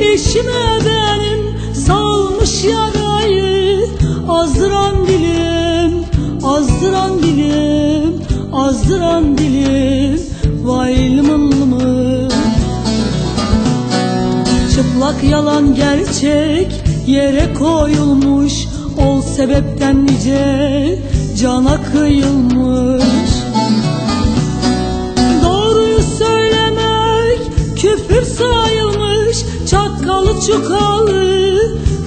eşime benim salmış yarayı. Azdıran dilim, azdıran dilim, azdıran dilim Vay lımın lımın Çıplak yalan gerçek yere koyulmuş Ol sebepten nice cana kıyılmış küfür sayılmış Çakalı çukalı.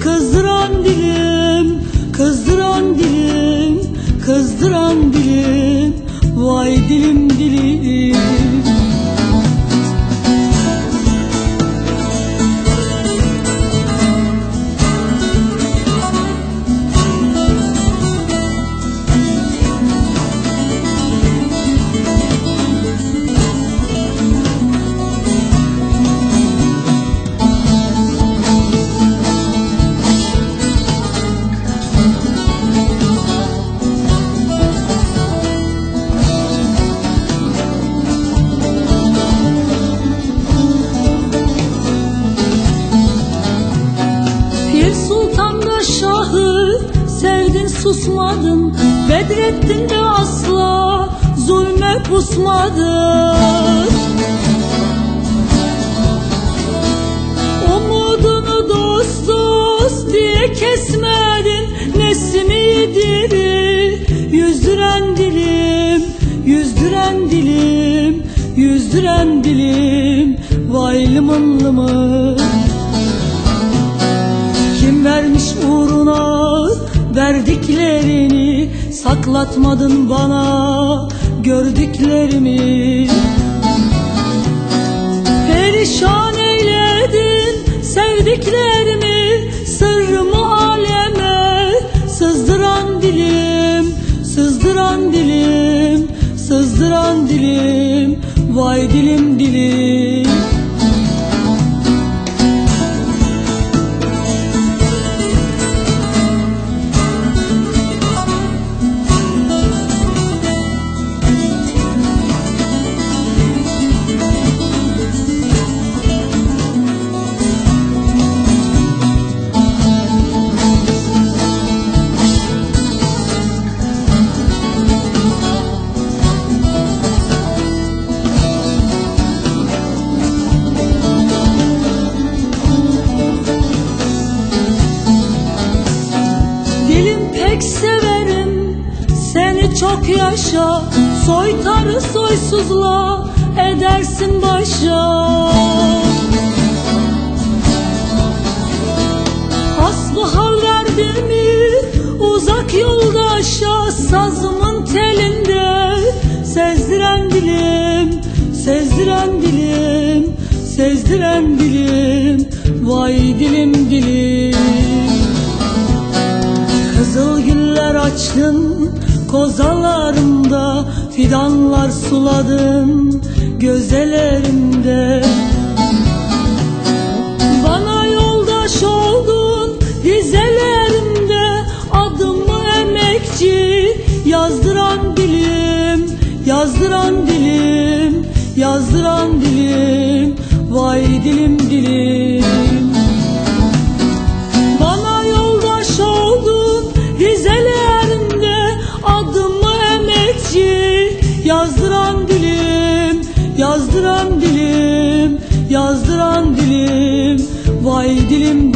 Kızdıran dilim Kızdıran dilim, kızdıran dilim Sultan da şahı sevdin susmadın. Bedrettin de asla zulme pusmadın Umudunu dost dost diye kesmedin. Nesimi diri yüzdüren dilim Yüzdüren dilim, yüzdüren dilim. Vay lımın lımın verdiklerini Saklatmadın bana gördüklerimi. Perişan eyledin sevdiklerimi Sırrımı aleme sızdıran dilim Sızdıran dilim, sızdıran dilim. Vay dilim dilim çok yaşa. Soytarı soysuzla edersin başa. Hasbihal derdimi uzak yoldaşa Sazımın telinde. Sezdiren dilim Sezdiren dilim, sezdiren dilim. Vay dilim dilim. Kızıl güller açtın kozalarımda Fidanlar suladın gözelerimde Bana yoldaş oldun dizelerimde Adımı emekçi yazdıran dilim Yazdıran dilim, yazdıran dilim. Vay dilim Vay dilim